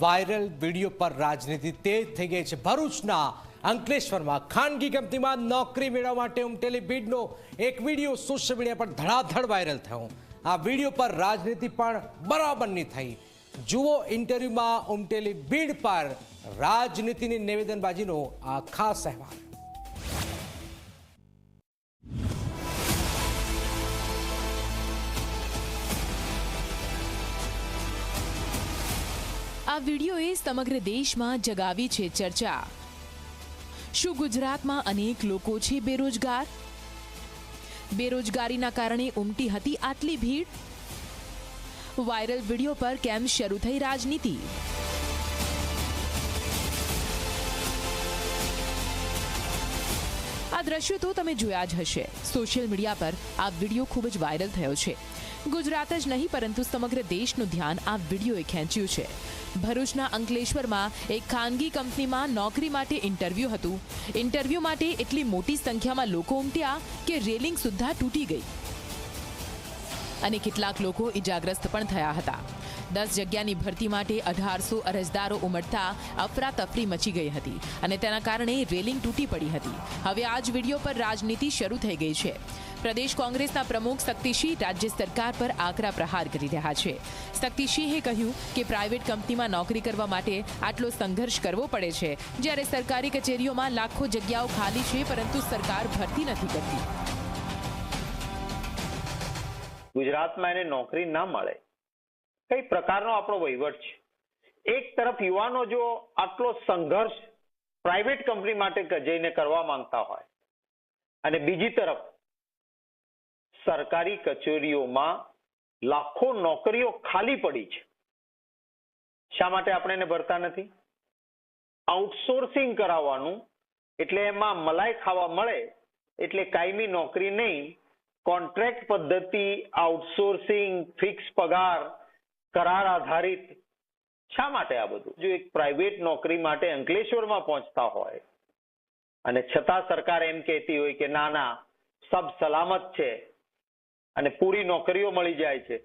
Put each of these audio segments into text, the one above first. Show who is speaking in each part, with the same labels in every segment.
Speaker 1: Viral video પર રાજનીતિ તેજ થઈ ગઈ છે. ભરૂચના અંકલેશ્વરમાં ખાનગી કંપનીમાં નોકરી મેળવવા માટે ઉમટેલી બીડનો એક વીડિયો સોશિયલ મીડિયા પર ધડાધડ વાયરલ થયો. આ વીડિયો પર રાજનીતિ પણ બરાબરની થઈ. જુઓ ઇન્ટરવ્યુમાં ઉમટેલી બીડ પર રાજનીતિની નિવેદનબાજીનો આ ખાસ અહેવાલ.
Speaker 2: આ વિડીયોએ સમગ્ર દેશમાં જગાવી છે ચર્ચા. શું ગુજરાતમાં અનેક લોકો છે બેરોજગાર? બેરોજગારીના કારણે ઉમટી હતી આટલી ભીડ? વાયરલ વીડિયો પર કેમ શરૂ થઈ રાજનીતિ? આ દ્રશ્યો તો તમે જોયા જ હશે. સોશિયલ મીડિયા પર આ વીડિયો ખૂબ જ વાયરલ થયો છે. ગુજરાત જ નહીં, પરંતુ સમગ્ર દેશનું ધ્યાન આ વિડીયોએ ખેંચ્યું છે. ભરૂચના અંકલેશ્વરમાં એક ખાનગી કંપનીમાં નોકરી માટે ઇન્ટરવ્યૂ હતું. ઇન્ટરવ્યૂ માટે એટલી મોટી સંખ્યામાં લોકો ઉમટ્યા કે રેલિંગ સુદ્ધા તૂટી ગઈ. અને કેટલાક લોકો ઇજાગ્રસ્ત પણ થયા હતા. દસ જગ્યાની ભરતી માટે અઢારસો અરજદારો ઉમટતા અફરાતફરી મચી ગઈ હતી અને તેના કારણે રેલિંગ તૂટી પડી હતી. હવે આ જ વીડિયો પર રાજનીતિ શરૂ થઈ ગઈ છે. પ્રદેશ કોંગ્રેસના પ્રમુખ શક્તિસિંહ રાજ્ય સરકાર પર આકરા પ્રહાર કરી રહ્યા છે. શક્તિસિંહે કહ્યું કે પ્રાઇવેટ કંપનીમાં નોકરી કરવા માટે આટલો સંઘર્ષ કરવો પડે છે. જ્યારે સરકારી કચેરીઓમાં લાખો જગ્યાઓ ખાલી છે, પરંતુ સરકાર ભરતી નથી કરતી.
Speaker 3: ગુજરાતમાં એને નોકરી ના મળે. કઈ પ્રકારનો આપણો વહીવટ છે? એક તરફ યુવાનો જો આટલો સંઘર્ષ પ્રાઇવેટ કંપની માટે જઈને કરવા માંગતા હોય અને બીજી તરફ સરકારી કચેરીઓમાં લાખો નોકરીઓ ખાલી પડી છે. શા માટે આપણે એને ભરતા નથી? આઉટસોર્સિંગ કરાવવાનું એટલે એમાં મલાઈ ખાવા મળે એટલે કાયમી નોકરી નહીં કોન્ટ્રાક્ટ પદ્ધતિ આઉટસોર્સિંગ ફિક્સ પગાર કરાર આધારિત. શા માટે આ બધું? જો એક પ્રાઇવેટ નોકરી માટે અંકલેશ્વરમાં પહોંચતા હોય અને છતાં સરકાર એમ કહેતી હોય કે ના ના, સબ સલામત છે અને પૂરી નોકરીઓ મળી જાય છે.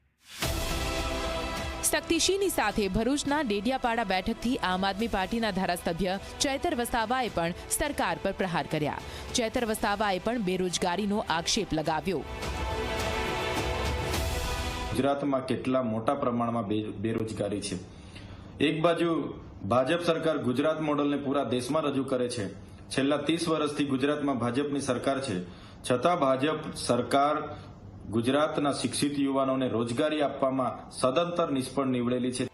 Speaker 2: શક્તિસિંહની સાથે ભરૂચના ડેડિયાપાડા બેઠકથી આમ આદમી પાર્ટીના ધારાસભ્ય ચૈતર વસાવાએ પણ સરકાર પર પ્રહાર કર્યા. ચૈતર વસાવાએ પણ બેરોજગારીનો આક્ષેપ લગાવ્યો.
Speaker 4: ગુજરાતમાં કેટલા મોટા પ્રમાણમાં બેરોજગારી છે. એક બાજુ ભાજપ સરકાર ગુજરાત મોડલને પૂરા દેશમાં રજૂ કરે છે. છેલ્લા ત્રીસ વર્ષથી ગુજરાતમાં ભાજપની સરકાર છે. છતાં ભાજપ સરકાર ગુજરાતના શિક્ષિત યુવાનોને રોજગારી આપવામાં સદંતર નિષ્ફળ નીવડેલી છે.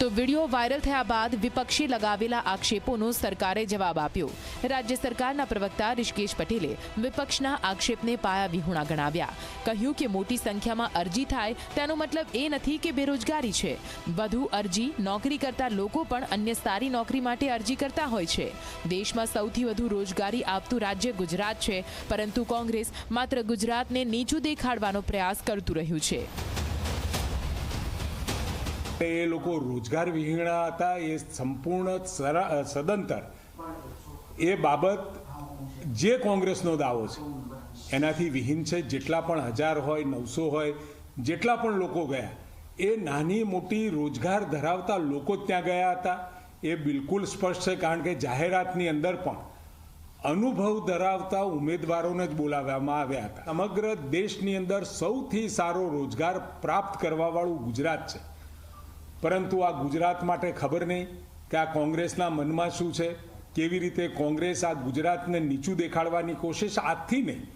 Speaker 2: તો વીડિયો વાયરલ થયા બાદ વિપક્ષી લગાવેલા આક્ષેપોનો સરકારે જવાબ આપ્યો. રાજ્ય સરકારના પ્રવક્તા ઋષિકેશ પટેલે વિપક્ષના આક્ષેપને પાયા વિહોણા ગણાવ્યા. કહ્યું કે મોટી સંખ્યામાં અરજી થાય તેનો મતલબ એ નથી કે બેરોજગારી છે. વધુ અરજી નોકરી કરતા લોકો પણ અન્ય સારી નોકરી માટે અરજી કરતા હોય છે. દેશમાં સૌથી વધુ રોજગારી આપતું રાજ્ય ગુજરાત છે, પરંતુ કોંગ્રેસ માત્ર ગુજરાતને નીચું દેખાડવાનો પ્રયાસ કરતું રહ્યું છે.
Speaker 5: એ લોકો રોજગાર વિહીણા હતા, એ સંપૂર્ણ સદંતર એ બાબત જે કોંગ્રેસનો દાવો છે, એનાથી વિહીન છે. જેટલા પણ હજાર હોય, નવસો હોય, જેટલા પણ લોકો ગયા, એ નાની મોટી રોજગાર ધરાવતા લોકો ત્યાં ગયા હતા. એ બિલકુલ સ્પષ્ટ છે, કારણ કે જાહેરાતની અંદર પણ અનુભવ ધરાવતા ઉમેદવારોને જ બોલાવવામાં આવ્યા હતા. સમગ્ર દેશની અંદર સૌથી સારો રોજગાર પ્રાપ્ત કરવાવાળું ગુજરાત છે. પરંતુ આ ગુજરાત માટે ખબર નહીં કે આ કોંગ્રેસના મનમાં શું છે? કેવી રીતે કોંગ્રેસ આ ગુજરાતને નીચું દેખાડવાની કોશિશ આજથી નહીં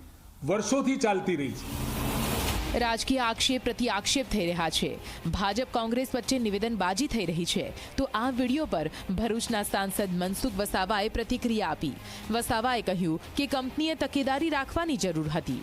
Speaker 5: વર્ષોથી ચાલતી રહી છે.
Speaker 2: રાજકીય આક્ષેપ પ્રતિ આક્ષેપ થઈ રહ્યા છે. ભાજપ કોંગ્રેસ વચ્ચે નિવેદનબાજી થઈ રહી છે. તો આ વીડિયો પર ભરૂચના સાંસદ મનસુખ વસાવાએ પ્રતિક્રિયા આપી. વસાવાએ કહ્યું કે કંપનીએ તકેદારી રાખવાની જરૂર હતી.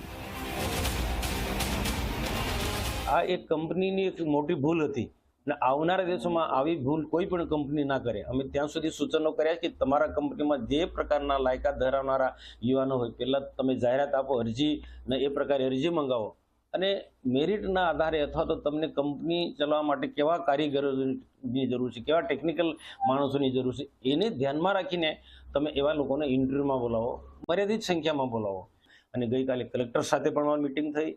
Speaker 6: આ એક કંપનીની એક મોટી ભૂલ હતી. અને આવનારા દિવસોમાં આવી ભૂલ કોઈ પણ કંપની ના કરે. અમે ત્યાં સુધી સૂચનો કર્યા કે તમારા કંપનીમાં જે પ્રકારના લાયકાત ધરાવનારા યુવાનો હોય, પહેલાં તમે જાહેરાત આપો, અરજી ને એ પ્રકારે અરજી મંગાવો. અને મેરિટના આધારે અથવા તો તમને કંપની ચલાવવા માટે કેવા કારીગરોની જરૂર છે, કેવા ટેકનિકલ માણસોની જરૂર છે, એને ધ્યાનમાં રાખીને તમે એવા લોકોને ઇન્ટરવ્યૂમાં બોલાવો, મર્યાદિત સંખ્યામાં બોલાવો. અને ગઈકાલે કલેક્ટર સાથે પણ મિટિંગ થઈ.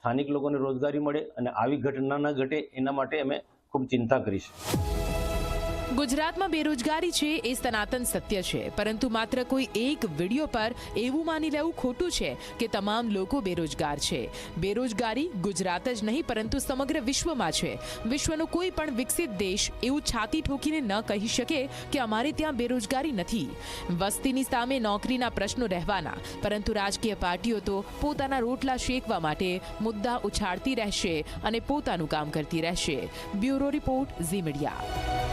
Speaker 6: સ્થાનિક લોકોને રોજગારી મળે અને આવી ઘટના ન ઘટે એના માટે અમે ખૂબ ચિંતા કરીશું.
Speaker 2: ગુજરાતમાં બેરોજગારી છે એ સનાતન સત્ય છે, પરંતુ માત્ર કોઈ એક વીડિયો પર એવું માની લેવું ખોટું છે કે તમામ લોકો બેરોજગાર છે. બેરોજગારી ગુજરાત જ નહીં, પરંતુ સમગ્ર વિશ્વમાં છે. વિશ્વનો કોઈ પણ વિકસિત દેશ એવું છાતી ઠોકીને ન કહી શકે કે અમારે ત્યાં બેરોજગારી નથી. વસ્તીની સામે નોકરીના પ્રશ્નો રહેવાના, પરંતુ રાજકીય પાર્ટીઓ તો પોતાના રોટલા શેકવા માટે મુદ્દા ઉછાળતી રહેશે અને પોતાનું કામ કરતી રહેશે. Bureau report Zee media.